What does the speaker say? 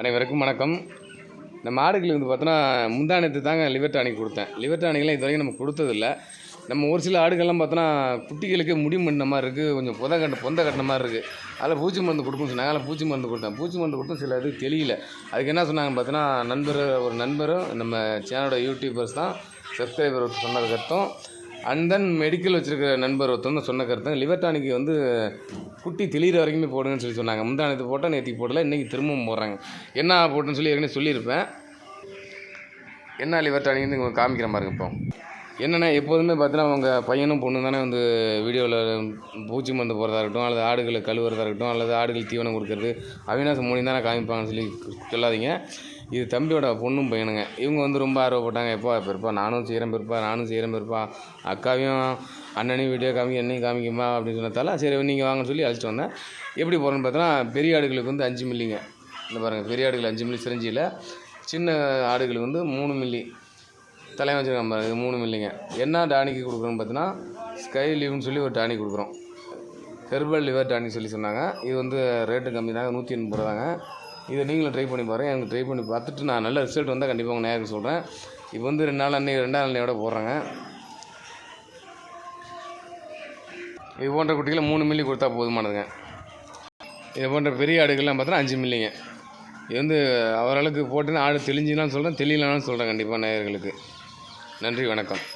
அனைவருக்கும் வணக்கம். இந்த மாடுகளுக்கு வந்து பார்த்தோன்னா முந்தானத்து தாங்க லிவர் டானிக் கொடுத்தேன். லிவர் டானிக்லாம் இது வரைக்கும் நம்ம கொடுத்ததில்ல. நம்ம ஒரு சில ஆடுகள்லாம் பார்த்தோன்னா குட்டிகளுக்கு முடி மண்ட மாதிரி இருக்குது கொஞ்சம் புத கட்ட பொந்த கட்டின மாதிரி இருக்குது அதில் பூச்சி மருந்து கொடுக்கணும்னு சொன்னாங்க. அதில் பூச்சி மருந்து கொடுத்தேன். பூச்சி மருந்து கொடுத்தும் சில இது தெரியல அதுக்கு என்ன சொன்னாங்கன்னு பார்த்தோன்னா நண்பர் ஒரு நண்பரும் நம்ம சேனலோட யூடியூபர்ஸ் தான் சப்ஸ்கிரைபர் சொன்னதுக்கு அர்த்தம் அண்ட் தென் மெடிக்கல் வச்சுருக்கிற நண்பர் ஒருத்தவங்க சொன்ன கருத்து லிவர் டானிக் வந்து குட்டி தெளிகிற வரைக்குமே போடுங்கன்னு சொல்லி சொன்னாங்க. முந்தானத்து போட்டால் நேற்றுக்கு போடல இன்றைக்கி திரும்பவும் போடுறாங்க. என்ன போட்டுன்னு சொல்லி ஏற்கனவே சொல்லியிருப்பேன். என்ன லிவர் டானிக்னு உங்களுக்கு காமிக்கிற மாதிரி இப்போ. என்னென்னா எப்போதுமே பார்த்தீங்கன்னா அவங்க பையனும் பொண்ணு தானே வந்து வீடியோவில் பூச்சி மருந்து போடுறதா இருக்கட்டும் அல்லது ஆடுகளை கழுவுறதா இருக்கட்டும் அல்லது ஆடுகள் தீவனம் கொடுக்கறது அவினாசம் மூணு தானே காமிப்பாங்கன்னு சொல்லி சொல்லாதீங்க. இது தம்பியோட பொண்ணும் பையனுங்க. இவங்க வந்து ரொம்ப ஆர்வப்பட்டாங்க. எப்போ பெருப்பா நானும் செய்கிறேன் பெருப்பா நானும் செய்கிறேன் பெருப்பா. அக்காவையும் அண்ணனையும் வீடியோ காமிக்க என்னையும் காமிக்குமா அப்படின்னு சொன்னதால சரி நீங்கள் வாங்கன்னு சொல்லி அழைச்சிட்டு வந்தேன். எப்படி போகிறேன்னு பார்த்தோன்னா பெரிய ஆடுகளுக்கு வந்து அஞ்சு மில்லிங்க. இந்த பாருங்கள் பெரிய ஆடுகள் அஞ்சு மில்லி சிரஞ்சியில் சின்ன ஆடுகளுக்கு வந்து மூணு மில்லி. தலைவன் வச்சுருக்கான் பாருங்க இது மூணு மில்லிங்க. என்ன டானிக்கு கொடுக்குறோன்னு பார்த்தீங்கன்னா ஸ்கை லீவ்னு சொல்லி ஒரு டானிக் கொடுக்குறோம். ஹெர்பல் லிவர் டானிக் சொல்லி சொன்னாங்க. இது வந்து ரேட்டு கம்மி தாங்க நூற்றி எண்பது ரூபா தாங்க இதை நீங்களும் ட்ரை பண்ணி பாருங்கள் எனக்கு ட்ரை பண்ணி பார்த்துட்டு நான் நல்ல ரிசல்ட் வந்தால் கண்டிப்பாக உங்கள் நேருக்கு சொல்கிறேன் இப்போ வந்து ரெண்டு நாள் அன்னைக்கு ரெண்டாம் அன்னையோட போடுறாங்க. இது போன்ற குட்டிகளை மூணு மில்லி கொடுத்தா போதுமானதுங்க. இது போன்ற பெரிய ஆடுகள்லாம் பார்த்தோன்னா அஞ்சு மில்லிங்க இது வந்து அவரளவுக்கு போட்டுன்னு ஆடு தெளிஞ்சினாலும் சொல்கிறேன் தெளியலனாலும் சொல்கிறேன் கண்டிப்பாக நேயர்களுக்கு. நன்றி வணக்கம்.